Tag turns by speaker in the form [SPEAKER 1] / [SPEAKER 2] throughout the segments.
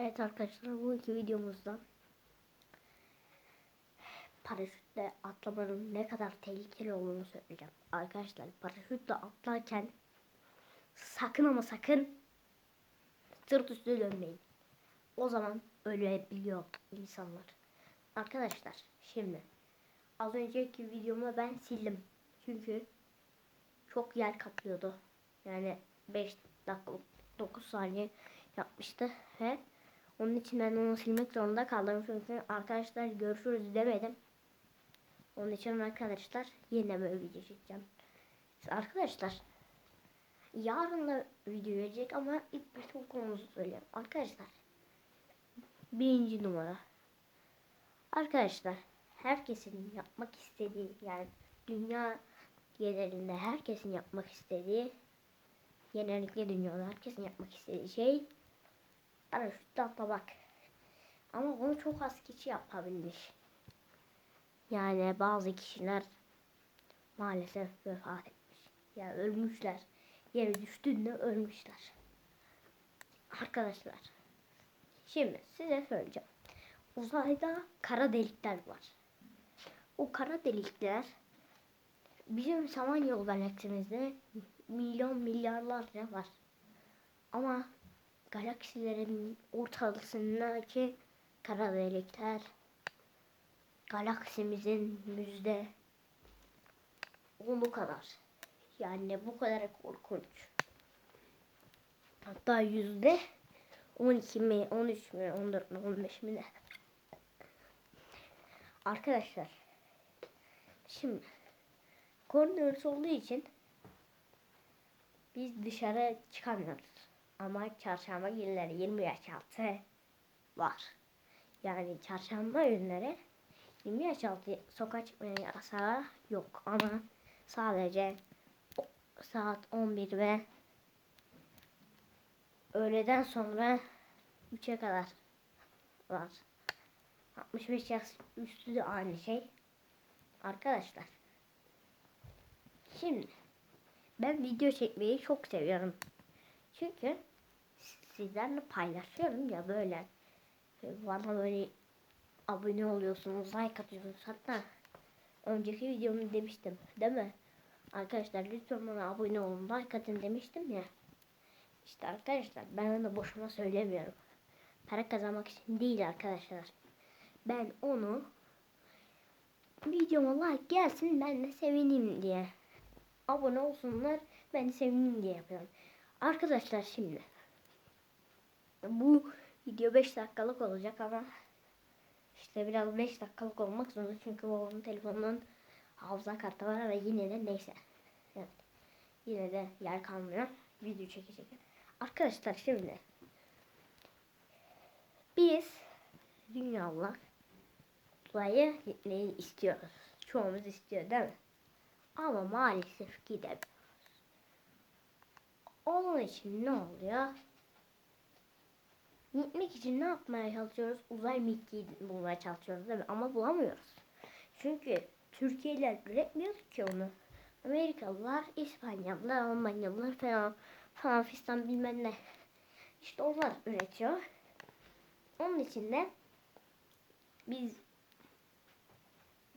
[SPEAKER 1] Evet arkadaşlar bu iki videomuzda paraşütle atlamanın ne kadar tehlikeli olduğunu söyleyeceğim. Arkadaşlar paraşütle atlarken sakın ama sakın sırt üstü dönmeyin. O zaman ölebiliyor insanlar. Arkadaşlar şimdi az önceki videomu ben sildim. Çünkü çok yer kaplıyordu. Yani 5 dakika 9 saniye yapmıştı ve onun için ben onu silmek zorunda kaldım. Çünkü arkadaşlar görüşürüz demedim. Onun için arkadaşlar böyle video çekeceğim. Arkadaşlar yarın da video gelecek ama ilk bir son konumuzu söyleyeyim. Arkadaşlar birinci numara. Arkadaşlar herkesin yapmak istediği yani dünya genelinde herkesin yapmak istediği genellikle dünyada herkesin yapmak istediği şey paraşütle atlamak. Ama bunu çok az kişi yapabilmiş. Yani bazı kişiler maalesef vefat etmiş. Yani ölmüşler. Yere düştüğünde ölmüşler. Arkadaşlar. Şimdi size söyleyeceğim. Uzayda kara delikler var. O kara delikler bizim Samanyolu galaksimizde milyon milyarlarca var. Ama galaksilerin ortasındaki kara delikler galaksimizin yüzde onu kadar. Yani bu kadar korkunç. Hatta yüzde 12 mi, 13 mi, 14 mi, 15 mi ne? Arkadaşlar. Şimdi koronavirüs olduğu için biz dışarı çıkamıyoruz. Ama çarşamba günleri 20 yaş altı var. Yani çarşamba günleri 20 yaş altı sokağa çıkmaya yasağı yok. Ama sadece saat 11 ve öğleden sonra 3'e kadar var. 65 yaş üstü de aynı şey. Arkadaşlar. Şimdi ben video çekmeyi çok seviyorum. Çünkü sizlerle paylaşıyorum ya böyle bana böyle abone oluyorsunuz, like atıyorsunuz. Hatta önceki videomda demiştim değil mi? Arkadaşlar lütfen bana abone olun, like atın demiştim ya. İşte arkadaşlar ben onu boşuna söylemiyorum. Para kazanmak için değil arkadaşlar. Ben onu videoma like gelsin ben de sevineyim diye. Abone olsunlar ben de sevineyim diye yapıyorum. Arkadaşlar şimdi bu video 5 dakikalık olacak ama işte biraz 5 dakikalık olmak zorunda çünkü babamın telefonunun hafıza kartı var ve yine de neyse. Evet. Yine de yer kalmıyor. Video çekecek. Arkadaşlar şimdi biz dünyalar uzaya gitmeyi istiyoruz. Çoğumuz istiyor değil mi? Ama maalesef gidemiyoruz. Onun için ne oluyor? Gitmek için ne yapmaya çalışıyoruz? Uzay mekiği bulmaya çalışıyoruz değil mi? Ama bulamıyoruz. Çünkü Türkiye'liler üretmiyor ki onu. Amerikalılar, İspanyollar, Almanyalılar falan falan fistan bilmem ne. İşte onlar üretiyor. Onun için de biz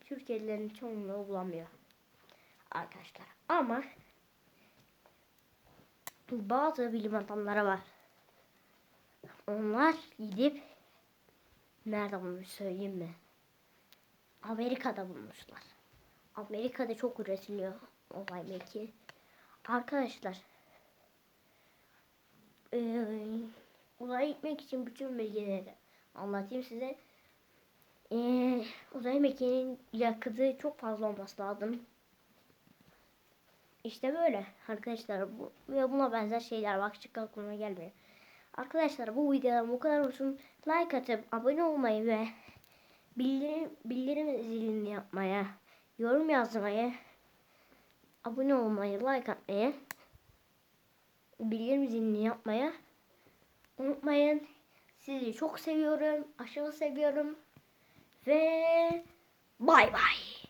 [SPEAKER 1] Türkiye'lilerin çoğunluğu bulamıyor. Arkadaşlar. Ama bazı bilim adamları var. Onlar gidip nerede bulmuş söyleyeyim mi? Amerika'da bulmuşlar. Amerika'da çok üretiliyor olay belki. Arkadaşlar ee, uzaya gitmek için bütün bilgileri anlatayım size. Ee, uzay mekiğinin yakıtı çok fazla olması lazım. İşte böyle arkadaşlar bu ve buna benzer şeyler bak çık aklıma gelmiyor. Arkadaşlar bu videodan bu kadar olsun. Like atıp abone olmayı ve bildirim, bildirim zilini yapmaya, yorum yazmayı, abone olmayı, like atmayı, bildirim zilini yapmaya unutmayın. Sizi çok seviyorum. Aşırı seviyorum. Ve bay bay.